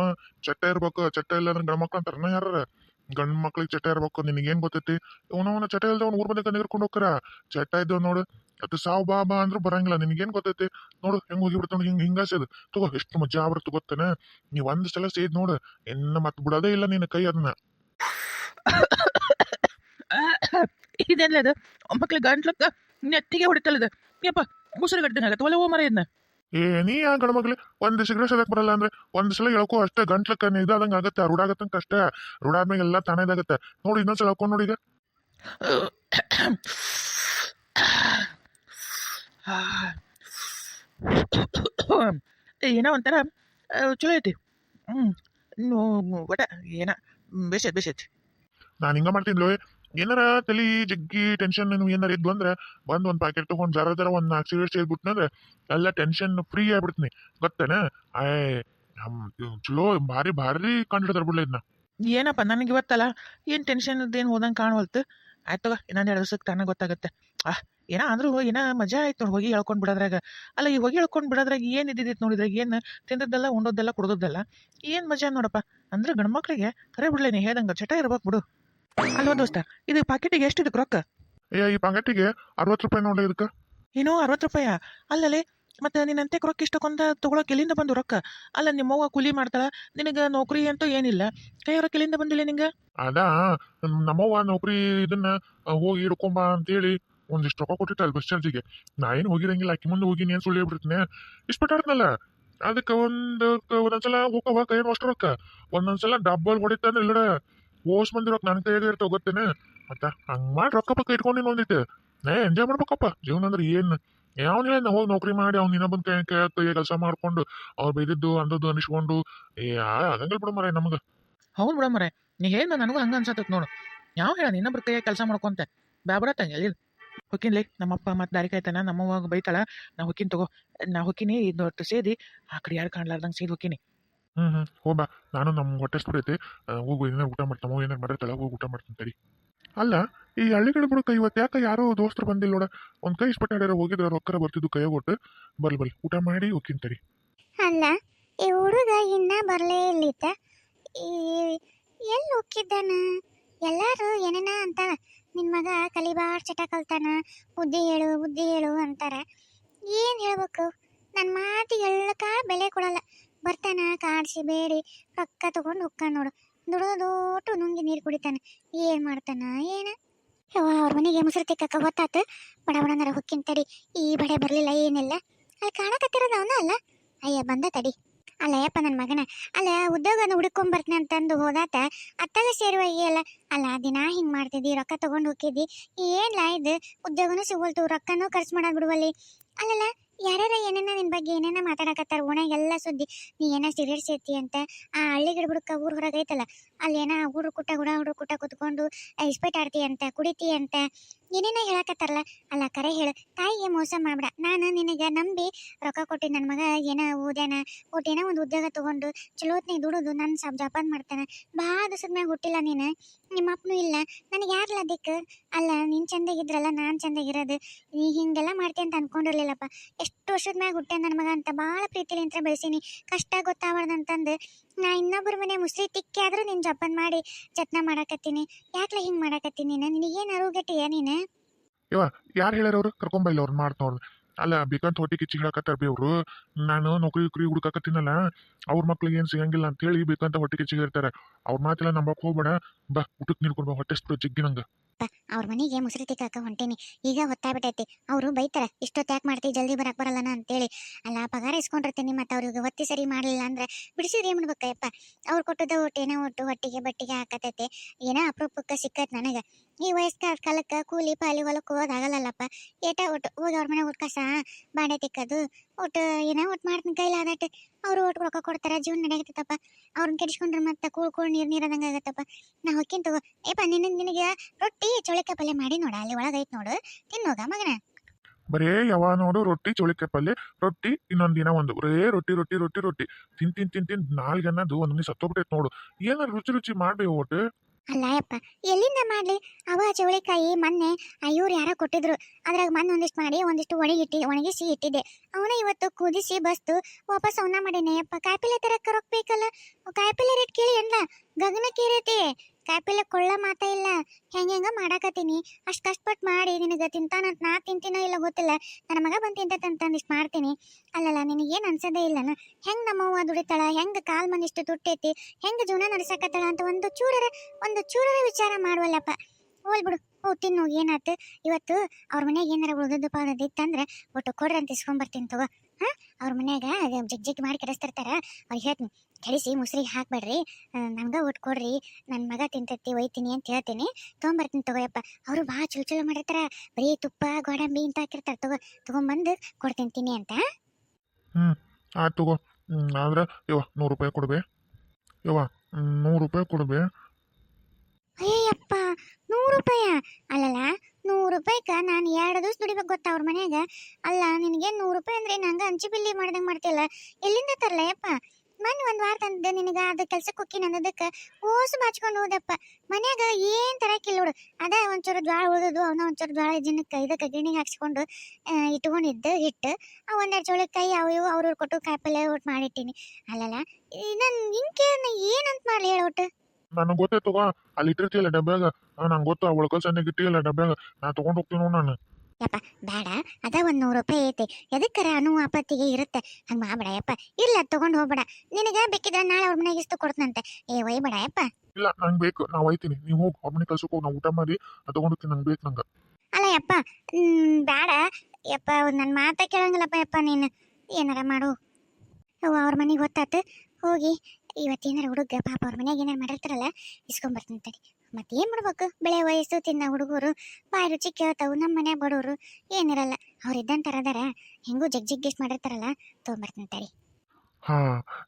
ಚಟ್ಟ ಇರ್ಬೇಕು, ಚಟ್ಟ ಇಲ್ಲ ಅಂದ್ರೆ ಗಂಡು ಮಕ್ಳು ಅಂತಾರನ ಯಾರ ಗಂಡು ಮಕ್ಳಿಗೆ ಚಟ್ಟ ಇರ್ಬೇಕು, ನಿನಗೇನ್ ಗೊತ್ತೈತಿ? ಅವನವನ ಚಟ್ಟ ಇಲ್ದವನ್ ಊರ್ ಬಂದ ನಿಗರ್ಕೊಂಡು ಹೋಗ್ತಾರ. ಚಟ್ಟ ಇದ್ದವ್ ನೋಡು, ಅದು ಸಾವು ಬಾ ಬಾ ಅಂದ್ರೂ ಬರಂಗಿಲ್ಲ, ನಿನಗೇನ್ ಗೊತ್ತೈತಿ? ನೋಡು, ಹೆಂಗ್ ಹೋಗಿ ಬಿಡ್ತಾನೆ, ಹಿಂಗ್ ಹಿಂಗಾಸದು ತಗೋ, ಎಷ್ಟು ಮಜಾ ಬರುತ್ತೆ ಗೊತ್ತೇನ? ನೀವು ಒಂದ್ ಸಲ ಸೇದ್ ನೋಡು, ಇನ್ನ ಮತ್ ಬಿಡೋದೇ ಇಲ್ಲ ನಿನ್ನ ಕೈ ಅದನ್ನ. ಇದೆಲ್ಲ ಅದು ಮಕ್ಳಿಗೆ ಗಂಟ್ಲಕ್ಕ ನೆತ್ತಿಗೆ ಹೊಡಿತಲ್ಲದ. ಯಪ್ಪ ಮುಸುರು ಗಡ್ಡನ ಆಗತ್ತೆ ಒಲೆ ಓ ಮರ ಇದನ್ನ ಏ ನೀ ಯಾ ಗಣಮಗ್ಲಿ ಒಂದ್ ಸಿಗರೇಟ್ ಸದಕ್ ಬರಲ್ಲ ಅಂದ್ರೆ ಒಂದ್ ಸಲ ಹೇಳ್ಕೊ ಅಷ್ಟೇ ಗಂಟ್ಲಕ್ಕ ಇದಾದಂಗ ಆಗತ್ತೆ ರೂಢಾಗತ್ತಂಕ ಅಷ್ಟೇ. ರೂಢಾದ್ಮೇಲೆ ಎಲ್ಲ ತಾನೇದಾಗತ್ತೆ ನೋಡಿ ಇನ್ನೊಂದ್ಸಲ ಹಾಕೊಂಡ್ ನೋಡಿ ಈಗ ಏನೋ ಒಂಥರ ಚಲೋ ಐತಿ. ಹ್ಞೂ ಒಟ ಏನ ಬೇಸೈತಿ ಬೇಸೈತಿ ನಾನ್ ಹಿಂಗ ಮಾಡ್ತಿದ್ಲು ಏನಾರ ತಲಿ ಜಗ್ಗಿ ಟೆನ್ಷನ್ ಏನಾರ ಇದ್ವು ಅಂದ್ರೆ ಬಂದು ಒಂದು ಪ್ಯಾಕೆಟ್ ತಗೊಂಡ್ ಜರ ಜರ ಒಂದ್ ನಾಲ್ಕು ಸಿಗರೇಟ್ ಸೇದ್ಬಿಟ್ನಂದ್ರೆ ಎಲ್ಲ ಟೆನ್ಷನ್ ಫ್ರೀ ಆಗ್ಬಿಡ್ತೀನಿ. ಗೊತ್ತೇನ? ಆಯ್ ಚಲೋ, ಭಾರಿ ಭಾರಿ ಕಂಡಿಡ್ತಾರ ಬಿಡ್ಲ ಇದನ್ನ ಏನಪ್ಪ, ನನಗೆ ಇವತ್ತಲ್ಲ ಏನು ಟೆನ್ಷನ್ ಇದ್ದೇನು ಹೋದಂಗೆ ಕಾಣವಲ್ತು? ಆಯ್ತು ಇನ್ನೊಂದು ಎರಡು ದಿವಸಕ್ಕೆ ತಾನೇ ಗೊತ್ತಾಗುತ್ತೆ. ಆ ಏನೋ ಅಂದ್ರೂ ಏನೋ ಮಜಾ ಆಯ್ತು ನೋಡಿ ಹೋಗಿ ಹೇಳ್ಕೊಂಡು ಬಿಡೋದ್ರಾಗ. ಅಲ್ಲ, ಈ ಹೋಗಿ ಹೇಳ್ಕೊಂಡು ಬಿಡೋದ್ರಾಗ ಏನು ಇದ್ದಿದ್ದು ನೋಡಿದ್ರಾಗ ಏನು ತಿಂದದ್ದೆಲ್ಲ ಉಂಡೋದೆಲ್ಲ ಕುಡ್ದದ್ದೆಲ್ಲ? ಏನು ಮಜಾ ನೋಡಪ್ಪ? ಅಂದ್ರೆ ಗಂಡ್ಮಕ್ಳಿಗೆ ಕರೆ ಬಿಡ್ಲೇನೆ, ಹೇಳ್ದಂಗೆ, ಚಟ ಇರ್ಬೇಕು ಬಿಡು. ಅಲ್ವಾ ದೋಸ್ತ ಇದು ಪಾಕೆಟಿಗೆ ಎಷ್ಟು ಇದಕ್ಕೆ ರೊಕ್ಕ? ಏ ಈ ಪಾಕೆಟಿಗೆ ಅರವತ್ತು ರೂಪಾಯಿ ನೋಡಿ ಇದಕ್ಕೆ. ಏನೋ ಅರವತ್ತು ರೂಪಾಯ? ಅಲ್ಲಲೇ ಮತ್ತೆ ನಿನ್ನಂತೆ ರೊಕ್ಕ ಇಷ್ಟಕ್ಕೊಂದ ತಗೊಳಕ್ಕೆ ಎಲ್ಲಿಂದ ಬಂದು ರೊಕ್ಕ? ಅಲ್ಲ ನಿಮ್ಮವ್ವ ಕೂಲಿ ಮಾಡ್ತಾಳ ನಿನಗೆ ನೌಕರಿ ಅಂತೂ ಏನಿಲ್ಲ. ಕೈ ರೊಕ್ಕ ಎಲ್ಲಿಂದ ಬಂದಿಲ್ಲ ನಿಂಗೆ? ಅದಾ ನಮ್- ನಮ್ಮವ್ವ ನೌಕರಿ ಇದನ್ನ ಹೋಗಿ ಹಿಡ್ಕೊಂಬ ಅಂತೇಳಿ ಒಂದಿಷ್ಟು ರೊಕ್ಕ ಕೊಟ್ಟಿಟ್ಟಲ್ಲ ಬಸ್ ಚಾರ್ಜಿಗೆ ನಾ ಏನು ಹೋಗಿರಂಗಿಲ್ಲ ಆಕಿ ಮುಂದೆ ಹೋಗಿ ಏನು ಸುಳ್ಳು ಹೇಳ್ಬಿಡ್ತೀನಿ ಇಷ್ಟಪಟ್ಟಾಡ್ನಲ್ಲ ಅದಕ್ಕೆ ಒಂದು ಒಂದೊಂದ್ಸಲ ಹೋಗವ ಏನು ಅಷ್ಟು ರೊಕ್ಕ. ಒಂದೊಂದ್ಸಲ ಡಬ್ಬಲ್ ಹೊಡಿತಾನೆ ಇಲ್ಲಡ. ಓಸ್ ಮಂದಿ ರೊಕ್ಕ ನನ್ನ ಇರ್ತ ಇರ್ತಾವ ಗೊತ್ತೇನೆ? ಮತ್ತ ಹಂಗ್ ಮಾಡಿ ರೊಕ್ಕ ಪಕ್ಕ ಇಟ್ಕೊಂಡಿನ ಒಂದಿತ್ತು ಏ ಎಂಜಾಯ್ ಮಾಡ್ಬೇಕಪ್ಪ. ಜೀವನ ಅಂದ್ರೆ ಏನು ಯಾವನ್ ಹೋಗಿ ನೌಕರಿ ಮಾಡಿ, ಅವ್ನು ಇನ್ನ ಕೈ ಕೈ ಕೆಲಸ ಮಾಡ್ಕೊಂಡು ಅವ್ರು ಬೈದಿದ್ದು ಅಂದದ್ದು ಅನಿಸ್ಕೊಂಡು. ಏ ಆಗಂಗಿಲ್ಲ ಬಿಡು ಮರೆ ನಮ್ಗ. ಹೌದು ಬಿಡ ಮರೆ ನೀ ಏನು ನನಗೂ ಹಂಗ ಅನ್ಸತ್ತೈತೆ ನೋಡು. ಯಾವ ಹೇಳ, ಇನ್ನೊಬ್ರ ಕೈ ಕೆಲಸ ಮಾಡ್ಕೊಂತೆ. ತಂಗ ಎಲ್ಲಿ ಲೈಕ್ ನಮ್ಮಪ್ಪ ಮತ್ತೆ ದಾರಿ ಕಾಯ್ತಾನ ನಮ್ಮವ್ವಾಗ ಬೈತಾಳ. ನಾ ಹೊಕ್ಕಿನ ತಗೋ. ನಾ ಹೊಕ್ಕಿನಿ ಇದು ಸೇದಿ, ಆ ಕಡೆ ಯಾರು ಕಾಣ್ಲಾರ್ದಂಗೆ ಸೇದಿ ಹೊಕ್ಕಿನಿ. ಹ್ಮ್ ಹ್ಮ್. ಹೋಗ್ಬಾ. ನಾನು ನಮ್ಮ ಹೊಟ್ಟೆ ಸ್ಬಿಡೈತಿ ಹೋಗು ಏನಾರು ಊಟ ಮಾಡ್ತಾಮೋ ಏನಾರು ಮಾಡಿರ್ತಾಳ ಹೋಗಿ, ಊಟ ಮಾಡ್ತೀನಿ, ತಡಿ. ಅಲ್ಲ, ಈ ಹಳ್ಳಿಗಳ ಬುಡಕ ಇವತ್ತು ಯಾಕೆ ಯಾರೋ ದೋಸ್ತರು ಬಂದಿಲ್ಲ ನೋಡ. ಒಂದ್ ಕೈ ಇಸ್ಪಟ್ಟಾಡ್ಯಾರ ಹೋಗಿದ್ರೆ, ರೊಕ್ಕರ ಬರ್ತಿದ್ದು ಕೈ ಕೊಟ್ಟು. ಬರ್ಲಿ ಬರ್ಲಿ. ಊಟ ಮಾಡಿ ಹೋಗ್ತೀನಿ, ತಡಿ. ಅಲ್ಲ, ಈ ಹುಡುಗ ಇನ್ನ ಬರಲೇ ಇಲ್ಲಿತ್ತ ಈ, ಎಲ್ಲಿ ಹೋಗಿದ್ದಾನ? ಎಲ್ಲಾರು ಏನೇನ ಅಂತಾರ. ನಿನ್ ಮಗ ಕಲಿಬಾರ್ ಚಟ ಕಲ್ತಾನ. ಬುದ್ಧಿ ಹೇಳು ಬುದ್ಧಿ ಹೇಳು ಅಂತಾರ. ಏನ್ ಹೇಳ್ಬೇಕು? ನನ್ನ ಎಲ್ಲಕ ಬೆಲೆ ಕೊಡಲ್ಲ. ಬರ್ತಾನ, ಕಾಡ್ಸಿ ಬೇಡಿ, ಪಕ್ಕ ತಗೊಂಡು ಹೋಗ್ತಾನ ನೋಡು. ದುಡೋದೋಟು ನುಂಗಿ ನೀರು ಕುಡಿತಾನೆ. ಏನ್ ಮಾಡ್ತಾನ, ಏನ? ಅವ್ರ ಮನೆಗೆ ಮೊಸರು ತಿಕ್ಕಕ್ಕ ಹೊತ್ತಾತು ಬಡ ಬಡನಾರ ಹೊಕ್ಕಿನ ತಡಿ, ಈ ಬಡೆ ಬರಲಿಲ್ಲ, ಏನಿಲ್ಲ. ಅಲ್ಲಿ ಕಾಣಕತ್ತಿರೋದು ಅವನ ಅಲ್ಲ? ಅಯ್ಯ, ಬಂದ ತಡಿ. ಅಲ್ಲ, ಯಪ್ಪ ನನ್ನ ಮಗನ. ಅಲ್ಲ, ಉದ್ಯೋಗನ ಹುಡ್ಕೊಂಡ್ ಬರ್ತೀನಿ ಅಂತಂದು ಹೋದಾತ ಅತ್ತಾಗ ಸೇರುವ ಅಲ್ಲ? ಅಲ್ಲ, ದಿನ ಹಿಂಗ್ ಮಾಡ್ತಿದ್ದಿ, ರೊಕ್ಕ ತಗೊಂಡು ಹೋಗಿದ್ದಿ ಏನ್ಲಾ ಇದು? ಉದ್ಯೋಗನೂ ಸಿಗೋಲ್ತು, ರೊಕ್ಕನೂ ಖರ್ಚು ಮಾಡೋದು ಬಿಡುವಲ್ಲಿ. ಅಲ್ಲಲ್ಲ ಯಾರ್ಯಾರ ಏನನ್ನ ನಿನ್ ಬಗ್ಗೆ ಏನೇನ ಮಾತಾಡಕತ್ತಾರ? ಓಣ್ಯಾಗೆಲ್ಲ ಸುದ್ದಿ, ನೀ ಏನ ಸಿಗರೇಟ್ ಸೇತಿ ಅಂತ ಆ ಹಳ್ಳಿ ಬುಡಕ ಊರು ಹೊರಗೆ ಐತಲ್ಲ, ಅಲ್ಲಿ ಏನ ಹುಡುಗ್ರು ಕುಟ್ಟ ಗುಡ ಹುಡುಗ್ರು ಕುಟ್ಟ ಕುತ್ಕೊಂಡು ಇಸ್ಪೇಟ್ ಆಡ್ತಿ ಅಂತ, ಕುಡಿತಿ ಅಂತ ಏನೇನ ಹೇಳಕತ್ತಾರಲ್ಲ, ಅಲ್ಲ ಕರೆ ಹೇಳು. ತಾಯಿಗೆ ಮೋಸ ಮಾಡ್ಬೇಡ. ನಾನು ನಿನಗೆ ನಂಬಿ ರೊಕ್ಕ ಕೊಟ್ಟಿ ನನ್ನ ಮಗ, ಏನ ಓದ್ಯಾನ ಒಟ್ಟು ಏನೋ ಒಂದು ಉದ್ಯೋಗ ತಗೊಂಡು ಚಲೋತ್ನಿ ದುಡಿದು ನನ್ನ ಸಬ್ ಜಪಾನ್ ಮಾಡ್ತಾನೆ. ಭಾಳ ದಿವಸದ ಮ್ಯಾಗ ಹುಟ್ಟಿಲ್ಲ ನೀನು ನಿಮ್ಮ ಅಪ್ಪನೂ ಇಲ್ಲ. ನನಗೆ ಯಾರಲ್ಲ ದಿಕ್ಕು? ಅಲ್ಲ, ನೀನು ಚಂದಾಗಿದ್ರಲ್ಲ ನಾನು ಚಂದಾಗಿರೋದು ನೀ ಹಿಂಗೆಲ್ಲ ಮಾಡ್ತಿ ಅಂತ ಅನ್ಕೊಂಡಿರ್ಲಿಲ್ಲಪ್ಪ. ಎಷ್ಟು ವರ್ಷದ ಮ್ಯಾಗ ಹುಟ್ಟೆ ನನ್ನ ಮಗ ಅಂತ ಭಾಳ ಪ್ರೀತಿಲಿಂತ್ರ ಬೆಳೆಸೀನಿ. ಕಷ್ಟ ಗೊತ್ತಾಗ್ಬಾರ್ದಂತಂದು ನಾ ಇನ್ನೊಬ್ಬರ ಮನೆ ಮುಸ್ರಿ ತಿಕ್ಕಿ ಆದರೂ ನಿನ್ನ ಜಪ್ಪನ್ ಮಾಡಿ ಜತ್ನ ಮಾಡಾಕತ್ತೀನಿ. ಯಾಕ್ಲ ಹಿಂಗೆ ಮಾಡಾಕತ್ತೀನಿ ನೀನು? ನಿನಗೇನು ಅರುಗಟ್ಟಿಯ ನೀನು? ಯಾರು ಹೇಳ್ಯಾರ ಅವ್ರು? ಕರ್ಕೊಂಬ ಇಲ್ಲ ಅವ್ರನ್ನ ಮಾಡ್ತಾವ್ರ ಅಲ್ಲ, ಬೇಕಂತ ಹೊಟ್ಟೆ ಕಿಚ್ಚಿ ಹೇಳಕತ್ತಾರ ಬಿ ಅವರು. ನಾನು ನೌಕರಿ ಉಕ್ರಿ ಹುಡ್ಕಾಕತ್ತೀನಲ್ಲ, ಅವ್ರ ಮಕ್ಳಿಗೆ ಏನು ಸಿಗಂಗಿಲ್ಲ ಅಂತ ಹೇಳಿ ಬೇಕಂತ ಹೊಟ್ಟೆ ಕಿಚ್ಚಿಗೆ ಇರ್ತಾರೆ ಅವ್ರ ಮಾತೆಲ್ಲ ನಂಬಕ್ ಹೋಗ್ಬೇಡ. ಬಾ ಊಟಕ್ಕೆ ನೀರು ಬಾ, ಹೊಟ್ಟೆ ಎಷ್ಟು ಜಿಗ್ಗಿ ನಂಗೆ. ಅವ್ರ ಮನೆಗೆ ಮುಸುರಿ ತಿಕ್ಕಾಕ ಹೊಂಟೇನಿ. ಈಗ ಹೊತ್ತಾಗ್ಬಿಟ್ಟೈತಿ ಅವರು ಬೈತಾರ, ಇಷ್ಟೊತ್ತು ಯಾಕೆ ಮಾಡ್ತೀವಿ ಜಲ್ದಿ ಬರಕ್ ಬರಲ್ಲನ? ಅಂತೇಳಿ. ಅಲ್ಲ, ಪಗಾರ ಇಸ್ಕೊಂಡಿರ್ತೀನಿ, ಮತ್ತೆ ಅವ್ರಿಗೆ ಒತ್ತಿ ಸರಿ ಮಾಡಲಿಲ್ಲ ಅಂದ್ರೆ ಬಿಡಿಸಿದ್ರೆ ಏನ್ ಮಾಡ್ಬೇಕಯ್ಯಪ್ಪ? ಅವ್ರು ಕೊಟ್ಟದ ಒಟ್ಟೇನ ಒಟ್ಟು ಹೊಟ್ಟಿಗೆ ಬಟ್ಟಿಗೆ ಹಾಕತೈತಿ. ಏನೋ ಅಪರೂಪಕ್ಕೆ ಸಿಕ್ಕತ್ ನನಗೆ. ಈ ವಯಸ್ಕ ಕಾಲಕ್ಕೆ ಕೂಲಿ ಪಾಲಿ ಹೊಲಕ್ಕೆ ಹೋಗೋದಾಗಲ್ಲಪ್ಪ ಏಟ ಒಟ್ಟು ಹೋಗಿ ಅವ್ರ ಮನೆ ಊಟ ಕಸ, ಬಾಂಡೆ ತಿಕ್ಕದು ಒಟ್ಟು ಏನೋ ಒಟ್ಟು ಮಾಡ್ತೀನಿ ಕೈಲಾದಟ್ಟು ಅವರು ಒಟ್ಟು ರೊಕ್ಕ ಕೊಡ್ತಾರ, ಜೀವನ ನಡೆಯತ್ತಪ್ಪ ಅವ್ರನ್ನ ಕೆಡಿಸ್ಕೊಂಡ್ರೆ ಮತ್ತೆ ಕೂಳ್ ಕೂಳ್ ನೀರು ನೀರದಂಗೆ ಆಗತ್ತಪ್ಪ. ನಾ ಹೊಕ್ಕಿನ್ ತಗೋ. ಏಪ್ಪ ನಿನ್ನ ನಿನಗೆ ರೊಟ್ಟಿ ಚೌಳಿಕಾಯಿ ಪಲ್ಯ ಮಾಡಿ ನೋಡ, ಅಲ್ಲಿ ಒಳಗೈತ್ ನೋಡು. ತಿನ್ನೋಗ ಮಗನ? ಬರೇ ಯಾವ ನೋಡು, ರೊಟ್ಟಿ ಚೌಳಿಕಾಯಿ ಪಲ್ಯ, ರೊಟ್ಟಿ ಇನ್ನೊಂದು ದಿನ ಒಂದು. ಬರೇ ರೊಟ್ಟಿ ರೊಟ್ಟಿ ರೊಟ್ಟಿ ರೊಟ್ಟಿ. ತಿನ್ ತಿನ್ ತಿನ್ ತಿನ್ ನಾಲ್ಕು ಅನ್ನೋದು ಒಂದ್ ಮನಿ ಸತ್ತೋಗ್ಬಿಟ್ಟೈತೆ ನೋಡು. ಏನಾರ ರುಚಿ ರುಚಿ ಮಾಡ್ಬೇಕು ಒಟ್ಟು. ಅಲ್ಲ ಯಪ್ಪ ಎಲ್ಲಿಂದ ಮಾಡ್ಲಿ? ಅವ ಚೌಳಿಕಾಯಿ ಮೊನ್ನೆ ಇವ್ರು ಯಾರೋ ಕೊಟ್ಟಿದ್ರು. ಅದ್ರಾಗ ಮೊನ್ನೆ ಒಂದಿಷ್ಟು ಮಾಡಿ, ಒಂದಿಷ್ಟು ಒಣಗಿಟ್ಟಿ ಒಣಗಿಸಿ ಇಟ್ಟಿದ್ದೆ. ಅವನ ಇವತ್ತು ಕುದಿಸಿ ಬಸ್ತು, ವಾಪಸ್ ಅವನ ಮಾಡೇನೆ ಅಪ್ಪ ಕಾಯಿಪಲ್ಲೆ ತರಕ್ಕೆ ರೊಕ್ಕ ಬೇಕಲ್ಲ ಕಾಯಿಪಲ್ಲೆ ರೇಟ್ ಕೇಳಿ ಎಲ್ಲ ಗಗನಕ್ಕೇರೈತಿ ಕಾಯಿಪಲ್ಲೆ ಕೊಳ್ಳ ಮಾತ ಇಲ್ಲ. ಹೆಂಗ ಹೆಂಗ ಮಾಡಾಕತ್ತೀನಿ. ಅಷ್ಟು ಕಷ್ಟಪಟ್ಟು ಮಾಡಿ ನಿನಗೆ ತಿಂತಾನಂತ ನಾ ತಿಂತೀನೋ ಇಲ್ಲ ಗೊತ್ತಿಲ್ಲ. ನನ್ನ ಮಗ ಬಂದು ತಿಂತಂತ ಇಷ್ಟು ಮಾಡ್ತೀನಿ. ಅಲ್ಲಲ್ಲ, ನಿನಗೆ ನಿನಗೇನು ಅನ್ಸದೇ ಇಲ್ಲನ? ಹೆಂಗ್ ನಮ್ಮವ್ವ ದುಡಿತಾಳ? ಹೆಂಗ್ ಕಾಲ್ ಮಂದಿಷ್ಟು ತುಟ್ಟೈತಿ ಹೆಂಗ್ ಜೀವನ ನಡೆಸಕತ್ತಾಳ ಅಂತ ಒಂದು ಚೂರರ ಒಂದು ಚೂರರ ವಿಚಾರ ಮಾಡುವಲ್ಲಪ್ಪ. ಹೋಲ್ ಬಿಡು ಹೋ ತಿನ್ನು ಏನಾಯ್ತು ಇವತ್ತು ಅವ್ರ ಮನೆಗೆ ಏನಾರ ಉಳಿದದ್ದು ಪಾದದ್ದು ಇತ್ತಂದ್ರೆ ಒಟ್ಟು ಕೊಡ್ರಂತ ಅಂತ ಇಸ್ಕೊಂಬರ್ತೀನಿ ತಗೋ. ಅವ್ರ ಮನ್ಯಾಗ ಜಗ್ ಜಿಗ್ ಮಾಡಿ ಕೆಡಿಸ್ತಿರ್ತಾರ. ಅವ್ರಿಗೆ ಹೇಳ್ತೀನಿ ಕಳಿಸಿ ಮುಸ್ರಿಗೆ ಹಾಕ್ಬೇಡ್ರಿ. ನಮ್ಗೆ ಒಟ್ಟು ಕೊಡ್ರಿ. ನನ್ನ ಮಗ ತಿಂತೈತಿ ಒಯ್ತೀನಿ ಅಂತ ಹೇಳ್ತೀನಿ. ತೊಗೊಂಬರ್ತೀನಿ ತಗೋಯಪ್ಪ. ಅವರು ಭಾಳ ಚಲೋ ಚಲೋ ಮಾಡಿರ್ತಾರ. ಬರೀ ತುಪ್ಪ ಗೋಡಂಬಿ ಅಂತ ಹಾಕಿರ್ತಾರ. ತಗೋ ತಗೊಂಬಂದು ಕೊಡ್ತೀನಿ ತಿನ್ನಿ ಅಂತ. ಆಯ್ತು ತಗೋ. ಆದ್ರೆ ಯವ್ವ ನೂರು ರೂಪಾಯಿ ಕೊಡ್ಬೇ. ಯವ್ವ ನೂರು ರೂಪಾಯಿ ಕೊಡ್ಬೇ. ಅಯ್ಯಪ್ಪ ನೂರು ರೂಪಾಯ? ಅಲ್ಲಲ್ಲ ನೂರು ರೂಪಾಯಿಕ ನಾನು ಎರಡು ದಿವಸ ದುಡಿಬೇಕು ಗೊತ್ತ ಅವ್ರ ಮನ್ಯಾಗ? ಅಲ್ಲ, ನಿನಗೆ ನೂರು ರೂಪಾಯಿ ಅಂದ್ರೆ ನಂಗೆ ಅಂಚಿ ಬಿಲ್ಲಿ ಮಾಡ್ದಂಗೆ ಮಾಡ್ತಿಲ್ಲ ಎಲ್ಲಿಂದ ತರಲ ಯಪ್ಪ? ಮೊನ್ನೆ ಒಂದು ವಾರ ತಂದೆ ನಿನಗೆ ಅದು ಕೆಲ್ಸಕ್ಕೆ ಹೋಗಿ ನಂದದಕ್ಕೆ, ಓಸು ಬಾಚ್ಕೊಂಡು ಹೋದಪ್ಪ. ಮನ್ಯಾಗ ಏನ್ ತರಕಿಲ್ಲ ನೋಡು. ಅದ ಒಂಚೂರು ಜ್ವಾಳ ಉಳಿದು ಅವನ ಒಂಚೂರು ಜ್ವಾಳ ಜಿನಕ್ಕೆ ಇದಕ್ಕೆ ಗಿಣಿಗೆ ಹಾಕ್ಸ್ಕೊಂಡು ಇಟ್ಕೊಂಡಿದ್ದ, ಹಿಟ್ಟು. ಆ, ಒಂದೆರಡು ಚೋಳಕಾಯಿ ಅವು ಇವು ಅವ್ರವ್ರು ಕೊಟ್ಟು ಕಾಯಿಪಲ್ಲೆ ಒಟ್ಟು ಮಾಡಿಟ್ಟಿನಿ. ಅಲ್ಲಲ್ಲ ನಾನು ಹಿಂಗೆ ಏನಂತ ಮಾಡಲಿ ಹೇಳ ಒಟ್ಟು? ನನಗೆ ಗೊತ್ತೇ ಅಲ್ಲಿ ಇಟ್ಟಿರ್ತೀಯಲ್ಲ ಡಬ್ಬ್ಯಾಗ ನಂಗೆ ಗೊತ್ತು ಒಳಕಲ್ ಸಣ್ಣಗೆ ಇಟ್ಟಿಯಲ್ಲ ಡಬ್ಬ್ಯಾಗ ನಾ ತಗೊಂಡು ಹೋಗ್ತೀನಿ ನಾನು. ಯಪ್ಪ ಬೇಡ. ಅದ ಒಂದ್ ನೂರು ರೂಪಾಯಿ ಐತಿ. ಎದಕ್ಕರ ಅನು ಆಪತ್ತಿಗೆ ಇರುತ್ತೆ? ಹಂಗ ಮಾಡ್ಬೇಡ ಯಪ್ಪ. ಇಲ್ಲ ತಗೊಂಡ್ ಹೋಗ್ಬೇಡ. ನಿನಗೆ ಬೇಕಿದ್ರೆ ನಾಳೆ ಅವ್ರ ಮನೆಗೆ ಇಷ್ಟು ಕೊಡ್ತನಂತೆ. ಏ ಒಯ್ಬೇಡ ಯಪ್ಪ. ಇಲ್ಲ ನಂಗೆ ಬೇಕು. ನಾ ಒಯ್ತೀನಿ. ನೀವು ಹೋಗಿ ಒಬ್ಬನೇ ಕಳ್ಸಕ್ಕೆ ಹೋಗಿ ನಾ ಊಟ ಮಾಡಿ ತಗೊಂಡ್ ಹೋಗ್ತೀನಿ ನಂಗೆ ಬೇಕು ನಂಗೆ. ಅಲ್ಲ ಯಪ್ಪ ಬೇಡ. ಯಪ್ಪ ನನ್ನ ಮಾತಾ ಕೇಳಂಗಿಲ್ಲಪ್ಪ ಯಪ್ಪ ನೀನು. ಏನಾರ ಮಾಡು. ಅವ್ವ ಅವ್ರ ಮನೆಗೆ ಗೊತ್ತಾತು. ಹೋಗಿ ಇವತ್ತೇನಾರ ಹುಡುಗ ಪಾಪ ಅವ್ರ ಮನೆಯಾಗ ಏನಾರು ಮಾಡಿರ್ತಾರಲ್ಲ ಇಸ್ಕೊಂಬರ್ತೀನಿ ತಡಿ. ಮತ್ತೆ ಏನು ಮಾಡ್ಬೇಕು? ಬೆಳೆ ವಯಸ್ಸು, ತಿನ್ನ ಹುಡುಗರು, ಬಾಯಿ ರುಚಿ ಕೇಳ್ತಾವು ನಮ್ಮ ಮನೆ ಬಡವರು ಏನಿರಲ್ಲ. ಅವ್ರು ಇದ್ದಂತಾರ ಅದಾರ. ಹೆಂಗೂ ಜಗ್ ಜಗ್ಗಿಸ್ ಮಾಡಿರ್ತಾರಲ್ಲ, ತೊಗೊಂಬರ್ತೀನಿ ತಡಿ. ಹಾ,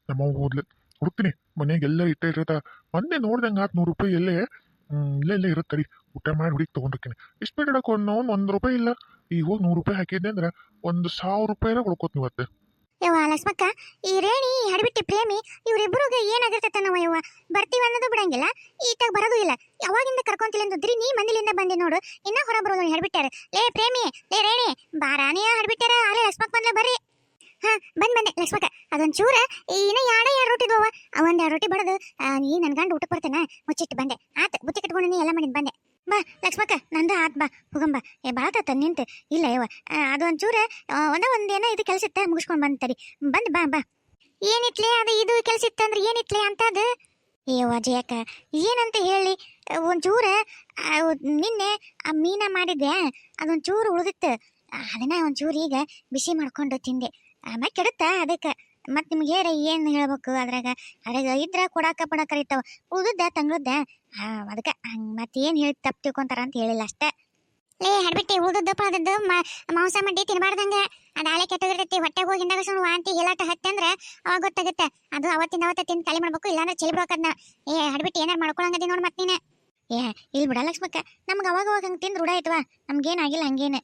ನಮ್ಮ ಓದ್ಲೆ ಹುಡುಕ್ತೀನಿ. ಮನೆಗೆ ಎಲ್ಲ ಇಟ್ಟೇ ಇರತ್ತ ಮೊನ್ನೆ ನೋಡ್ದಂಗೆ ಆತ್ ನೂರು ರೂಪಾಯಿ ಎಲ್ಲೇ. ಇಲ್ಲೇ ಇಲ್ಲೇ ಇರುತ್ತೆ ಊಟ ಮಾಡಿ ಹುಡುಗಿ ತೊಗೊಂಡಿರ್ತೀನಿ ಇಷ್ಟು ಬೇಡ ಒಂದು ಒಂದು ರೂಪಾಯಿ ಇಲ್ಲ. ಈಗ ಹೋಗಿ ನೂರು ರೂಪಾಯಿ ಹಾಕಿದ್ದೆ ಅಂದ್ರೆ ಒಂದು ಸಾವಿರ ರೂಪಾಯಿರ ಉಳ್ಕೋತೀನಿ ಇವತ್ತು ಯವ್ವ, ಲಕ್ಷ್ಮಕ್ಕ, ಈ ರೇಣಿ, ಹಡಬಿಟ್ಟಿ, ಪ್ರೇಮಿ ಇವರಿಬ್ಬರಿಗೆ ಏನಾಗಿರ್ತೈತೆ ನಾವು ಯವ್ವ? ಬರ್ತೀವಿ ಅನ್ನೋದು ಬಿಡಂಗಿಲ್ಲ, ಈತಾಗ ಬರೋದು ಇಲ್ಲ. ಯಾವಾಗಿಂದ ಕರ್ಕೊಂತಿಲ್ಲ ಅಂದಿದ್ರಿ ನೀ ಮಂದಿಲಿಂದ ಬಂದೆ ನೋಡು. ಇನ್ನ ಹೊರ ಬರೋದು ಹಡ್ಬಿಟ್ಟಾರ. ಲೇ, ಪ್ರೇಮಿ, ಲೇ, ರೇಣಿ ಬಾರಾನಿಯ ಹಡ್ಬಿಟ್ಟಾರ. ಅಲ್ಲೇ ಲಕ್ಷ್ಮಕ್ ಬಂದ್ಲೆ ಬರ್ರಿ. ಹಾ, ಬಂದ್ ಬಂದೆ, ಲಕ್ಷ್ಮಕ್ಕ. ಅದೊಂದು ಚೂರ ಇನ್ನ ಯಾಡ ಎರಡು ರೊಟ್ಟಿ ಇದ್ವವ ಒಂದ್ ಎರಡು ರೊಟ್ಟಿ ಬಡದು ನೀ ನನ್ ಗಂಡ ಊಟಕ್ಕೆ ಬರ್ತೇನೆ? ಮುಚ್ಚಿಟ್ಟು ಬಂದೆ. ಆತ, ಬುತ್ತಿ ಕಟ್ಕೊಂಡು ಎಲ್ಲ ಮಾಡಿದ್ ಬಂದೆ. ಬಾ, ಲಕ್ಷ್ಮಕ್ಕ, ನಂದು ಆತ್ ಬಾ ಹೋಗಂಬ ಏ ಬಾತ ನಿಂತು. ಇಲ್ಲ, ಯವ್ವ. ಅದು ಅದೊಂದ್ ಚೂರ ಒಂದ ಒಂದೇನ ಇದು ಕೆಲಸ ಇತ್ತ, ಮುಗಿಸ್ಕೊಂಡು ಬಂದ್ ಬಂದು, ಬಾ ಬಾ. ಏನಿತ್ಲೆ ಅದು ಇದು ಕೆಲಸ ಇತ್ತಂದ್ರೆ ಏನಿತ್ಲೆ ಅಂತದು? ಏವ ಜಯಕ್ಕ ಏನಂತ ಹೇಳಿ? ಒಂಚೂರ ನಿನ್ನೆ ಆ ಮೀನ ಮಾಡಿದ್ದೆ, ಅದೊಂಚೂರು ಚೂರು ಉಳಿದಿತ್ತು. ಅದನ್ನ ಒಂಚೂರು ಈಗ ಬಿಸಿ ಮಾಡ್ಕೊಂಡು ತಿಂದೆ. ಆಮೇಲೆ ಕೆಡುತ್ತ ಅದಕ್ಕೆ? ಮತ್ತು ನಿಮ್ಗೆ ಹೇರ ಏನು ಹೇಳ್ಬೇಕು ಅದ್ರಾಗ? ಅದ್ರಾಗ ಇದ್ರ ಕೊಡಾಕ ಪಡಾಕ ಇರ್ತಾವ. ಉಳ್ದದ್ದ ತಂಗ್ಳದ್ದ? ಅದಕ್ಕೆ ಹಂಗೆ ಮತ್ತೆ ಏನು ಹೇಳಿ ತಪ್ಪು ತಿಳ್ಕೊಂತಾರ ಅಂತ ಹೇಳಿಲ್ಲ ಅಷ್ಟೇ. ಲೇ ಹಡ್ಬಿಟ್ಟಿ ಉಳ್ದದ್ದು ಪಳದದ್ದು ಮಾಂಸ ಮಡ್ಡಿ ತಿನ್ಬಾರ್ದಂಗೆ. ಅದು ಆಳೆ ಕೆಟ್ಟೋಗಿರ್ತೈತಿ ಹೊಟ್ಟೆಗೆ ಹೋಗಿಂದಾಗ ಸುಮ್ಮನೆ ವಾಂತಿ ಎಲ್ಲಾಟ ಹತ್ತಿ ಅಂದ್ರೆ ಅವಾಗ ಗೊತ್ತಾಗುತ್ತೆ. ಅದು ಅವತ್ತಿಂದ ಅವತ್ತ ತಿಂದು ತಲೆ ಮಾಡ್ಬೇಕು ಇಲ್ಲಾಂದ್ರೆ ಚೆಲ್ಬೇಕದ್ನ ಏ ಹಡ್ಬಿಟ್ಟು ಏನಾರು ಮಾಡ್ಕೊಳಂಗದಿ ನೋಡಿ ಮತ್ತೆ ನೀನು. ಏ ಇಲ್ಲಿ ಬಿಡ ಲಕ್ಷ್ಮಕ್ಕ ನಮ್ಗೆ ಅವಾಗ ಅವಾಗ ಹಂಗೆ ತಿಂದು ರೂಢ ಆಯ್ತವಾ ನಮ್ಗೇನಾಗಿಲ್ಲ ಹಂಗೇನೆ.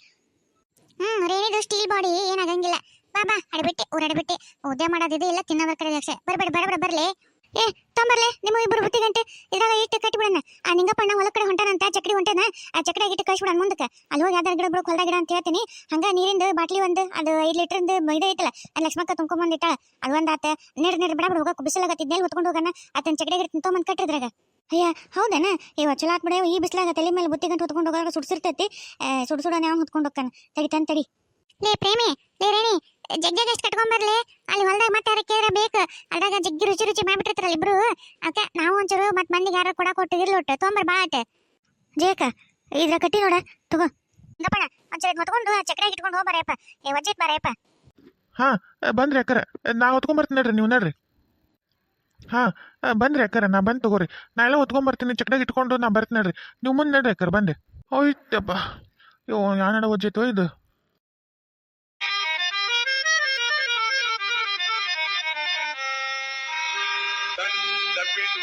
ಹ್ಮ್ ರೇಣಿದು ಸ್ಟೀಲ್ ಬಾಡಿ ಏನಾಗಂಗಿಲ್ಲ ಬಾ ಬಾ, ಅಡ್ಬಿಟ್ಟೆ ಊರ್ ಅಡ್ಬಿಟ್ಟೆ ಉದ್ಯ ಮಾಡೋದಿದೆ ಇಲ್ಲ ತಿನ್ನೋದ್ರ ಕಡೆ ಲಕ್ಷ ಬರ್ಬೇಡ, ಬರಬೇಡ ಬೇಡ ಬರ್ಲಿ. ಏ, ತೊಂಬರ್ಲೆ, ನಿಮ್ಮ ಇಬ್ಬರು ಬುತ್ತಿ ಗಂಟೆ. ಇದ್ರಾಗ ಇಟ್ಟು ಕಟ್ಟಿಬಿಡಣ. ಆ ನಿಂಗಪ್ಪಣ್ಣ ಹೊಲ ಕಡೆ ಹೊಂಟಾನಂತ ಚಕ್ಡಿ ಹೊಂಟೇನ, ಆ ಚಕ್ಡಿ ಇಟ್ಟು ಕಳಿಸ್ಬಿಡಣ ಮುಂದಕ್ಕೆ. ಅಲ್ಲಿ ಹೋಗಿ ಯಾವ್ದಾರ ಗಿಡ ಬಿಡೋಕೆ ಹೊಲ್ದ ಗಿಡ ಅಂತ ಹೇಳ್ತೀನಿ. ಹಂಗ ನೀರಿಂದ, ಬಾಟ್ಲಿ ಒಂದು, ಅದು ಐದು ಲೀಟರ್ದು ಇದು ಐತಲ್ಲ ಅಲ್ಲಿ ಲಕ್ಷ್ಮಕ್ಕ ತುಂಬ್ಕೊಂಬಂದಿಟ್ಟಾಳ ಅದು ಒಂದು ಆತ. ನೀರು ನೀರು ಬಿಡ ಬಿಡ ಹೋಗಕ್ಕೆ ಬಿಸಿಲಾಗತ್ತಿದ್ನೇಲಿ ಹೊತ್ಕೊಂಡು ಹೋಗೋಣ. ಆತನ ಚಕ್ಡಿ ಗಿಡ ತೊಗೊಂಬಂದು ಕಟ್ಟಿದ್ರಾಗ. ಅಯ್ಯ, ಹೌದನ? ಇವ ಚಲೋ ಆತ್ ಈ ಬಿಸಿಲಾಗ ತಲೆ ಮೇಲೆ ಬುತ್ತಿ ಗಂಟು ಹೊತ್ಕೊಂಡು ಹೋಗಾಗ ಸುಡ್ಸಿರ್ತೈತಿ. ಸುಡ, ಸುಡನೆ ಅವ್ನು ಹೊತ್ಕೊಂಡು ಹೋಗ್ತಾನೆ? ತಡಿ, ತನ್, ತಡಿ. ಲೇ, ಪ್ರೇಮಿ, ಲೇ, ರೇಣಿ ಜಗ್ಗಿಗೆ ಎಷ್ಟು ಕಟ್ಕೊಂಬರ್ಲಿ ಅಲ್ಲಿ ಹೊಲ್ದಾಗ ಮತ್ತೆ ಯಾರ ಕೇಳಿದ್ರೆ ಬೇಕು? ಅದ್ರಾಗ ಜಗ್ಗಿ ರುಚಿ ರುಚಿ ಮಾಡ್ಬಿಟ್ಟಿರ್ತಾರಲ್ಲ ಇಬ್ರು. ಅಕ್ಕ ನಾವು ಒಂಚೂರು ಮತ್ತೆ ಮಂದಿಗೆ ಯಾರು ಕೊಡ ಕೊಟ್ಟು ಇರ್ಲೊಟ್ಟು ತೊಂಬರ್ ಬಾ ಆಟ. ಜೇಕ ಇದ್ರ ಕಟ್ಟಿ ನೋಡ ತಗೋ. ಗಪ್ಪಣ ಒಂಚೂರು ಹೊತ್ಕೊಂಡು ಚಕ್ರ ಚಕ್ರಾಗ ಇಟ್ಕೊಂಡು ಹೋಗ್ಬಾರಪ್ಪ ಏ ವಜ್ಜಿತ್ ಬಾರಪ್ಪ ಹಾ ಬಂದ್ರಿ ಅಕ್ಕರ. ನಾ ಹೊತ್ಕೊಂಬರ್ತೀನಿ ನಡ್ರಿ ನೀವು ನಡ್ರಿ. ಹಾ ಬಂದ್ರಿ ಅಕ್ಕರ ನಾ ಬಂದು ತಗೋರಿ. ನಾ ಎಲ್ಲ ಹೊತ್ಕೊಂಬರ್ತೀನಿ ಚಕ್ಡಾಗ ಇಟ್ಕೊಂಡು ನಾ ಬರ್ತೀನಿ ನಡ್ರಿ. ನೀವು ಮುಂದೆ ನಡ್ರಿ ಅಕ್ಕರ ಬಂದೆ ಹೋಯ್ತಪ್ಪ. ಅಯ್ಯೋ ಯಾನಡ ಒಜ್ಜಿತ್ತು ಇದು?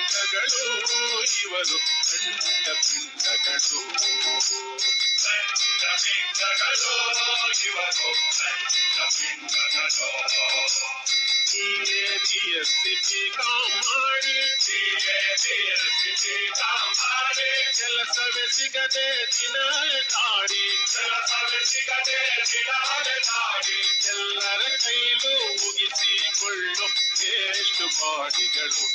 ಪಿಂಡಗಳು ಇವರು ತಂಡ ಪಿಂಡಗಳು ತಂಡ ಪಿಂಡಗಳು ಇವರು ತಂಡ ಪಿಂಡಗಳು ಹೀಗೆ ಬಿಎಸ್ಸಿ ಕಾಮಾಡಿ ಹೀಗೆ ಬಿಎಸ್ಸಿ ಕಾಮಾಡಿ ಕೆಲಸವೇ ಸಿಗದೆ ದಿನ ದಾಡಿ ಕೆಲಸವೇ ಸಿಗದೆ ದಿನ ದಾಡಿ ಎಲ್ಲರ ಕೈಲೂ ಮುಗಿಸಿಕೊಳ್ಳು ಎಷ್ಟು ಬಾಡಿಗಳು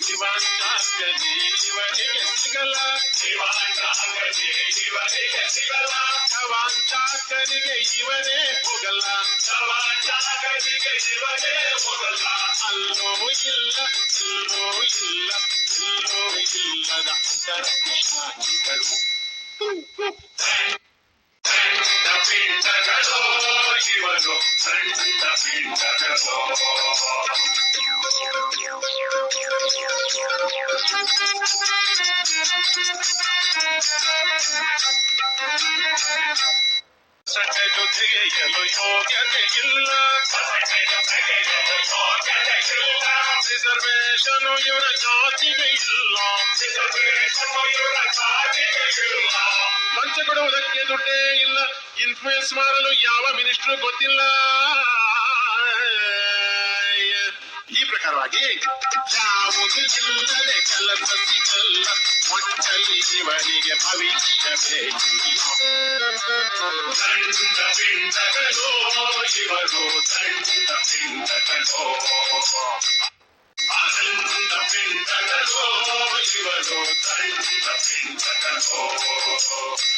ಶಿವಾಚಾರ್ಯದಿ ಇವರಿಗೆ ಸಿಗಲ್ಲ ಶಿವಾಚಾರ್ಯದಿ ಇವರಿಗೆ ಸಿಗಲ್ಲ ಶವಾಚಾರ್ಯರಿಗೆ ಇವರೇ ಹೋಗಲ್ಲ ಶವಾಚಾರ್ಯರಿಗೆ ಇವರೇ ಹೋಗಲ್ಲ ಅಲ್ಲೋ ಇಲ್ಲ ಇಲ್ಲೋ ಇಲ್ಲ ಇಲ್ಲೋ ಇಲ್ಲದ ಅಂತರ್ವಿಶ್ವಾಸಿಗಳು ಸಣ್ಣ ಪಿಂಡಗಳು ಇವರು ಸಣ್ಣ ಪಿಂಡಗಳು ಸಟೆದು ತೆಗೆಯಲು ಯೋಗ್ಯತೆ ಇಲ್ಲ ಸಟೆದು ತೆಗೆಯಲು ಯೋಗ್ಯತೆ ಇಲ್ಲ ರಿಸರ್ವೇಶನ್ ಇವರ ಜಾತಿಗೆ ಇಲ್ಲ ರಿಸರ್ವೇಶನ್ ಇವರ ಜಾತಿಗೆ ಇಲ್ಲ ಲಂಚ ಕೊಡುವುದಕ್ಕೆ ದುಡ್ಡೇ ಇಲ್ಲ ಇನ್ಫ್ಲೂಯೆನ್ಸ್ ಮಾಡಲು ಯಾವ ಮಿನಿಸ್ಟ್ರು ಗೊತ್ತಿಲ್ಲ ಈ ಪ್ರಕಾರವಾಗಿ ಯಾವುದು ಇಲ್ಲದೆ ಕೆಲಸ ಸಿಗಲ್ಲ ಒಟ್ಟಲ್ಲಿ ಇವರಿಗೆ ಭವಿಷ್ಯ ಬೇಕಿಲ್ಲ ತಂಡ ಪಿಂಡಗಳು ಇವರು ತಂಡ ಪಿಂಡಗಳು ಅನಂತ ಪಿಂಡಗಳು ಇವರು ತಂಡ ಪಿಂಡಗಳು ಹೀಗೆ ಬಿಎಸ್ಸಿ